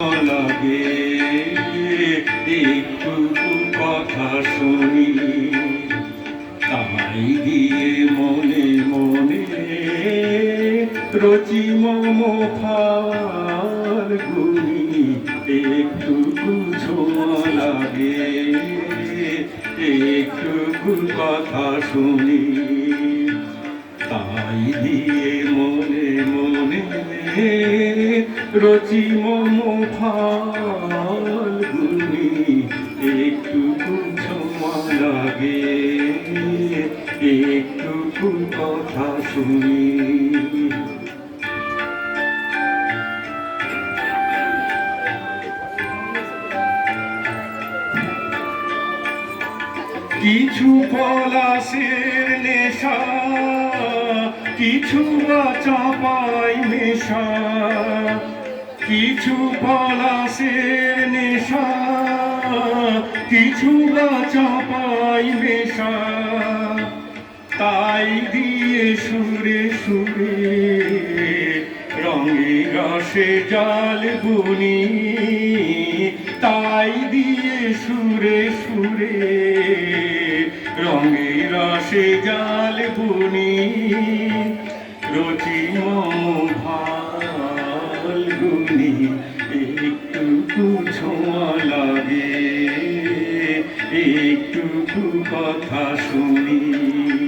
লাগে একটু কথা শুনি। তাই দিয়ে মনে মনে রচি মম ফাল গুনি একটু ছোঁয়া লাগে একটু কথা শুনি। তাই দিয়ে মনে রচি মম ফাল্গুনি একটু ছোঁয়া লাগে। একটু কথা শুনি। কিছু পলাশের নেশা কিছু বা চাপাই মেশা কিছু পলাশের নেশা, কিছু বা চাপাই মেশা তাই দিয়ে সুরে সুরে রঙে রসে জাল বুনি। তাই দিয়ে সুরে সুরে রঙে রসে জাল বুনি রচি ভালো গুনি একটু ছোঁয়া লাগে একটু কথা শুনি।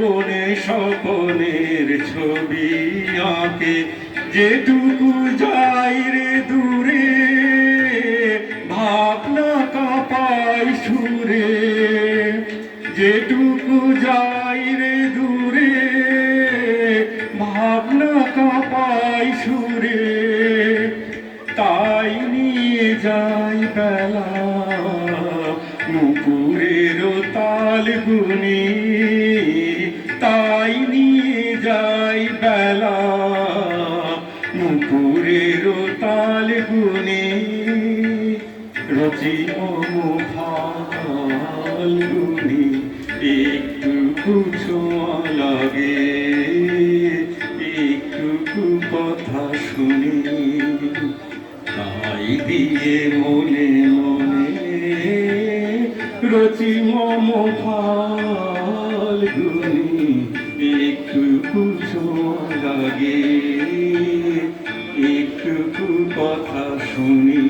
কোণে স্বপনের ছবি আঁকে। যেটুকু যাই রে দূরে, ভাবনা কাঁপাই সুরে। যেটুকু যাই রে দূরে, ভাবনা কাঁপাই সুরে। তাই নিয়ে যাই বেলা নুপুরের তাল গুনি। বেলা নুপুরের তাল গুনি রচি মম ফাল্গুনি একটু ছোঁয়া লাগে একটু কথা শুনি। তাই দিয়ে মনে মনে রচি মম ফাল্গুনি একটু ছোঁয়া লাগে একটু কথা শুনি।